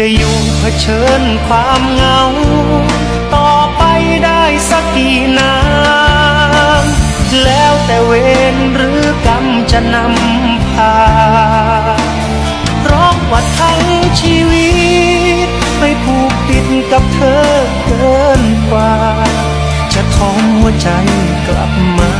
จะอยู่เผชิญความเหงา ต่อไปได้สักกี่น้ำแล้วแต่เวรหรือกรรมจะนำพาเพราะว่าทั้งชีวิต ไม่ผูกติดกับเธอเกินกว่า จะท้อมหัวใจกลับมา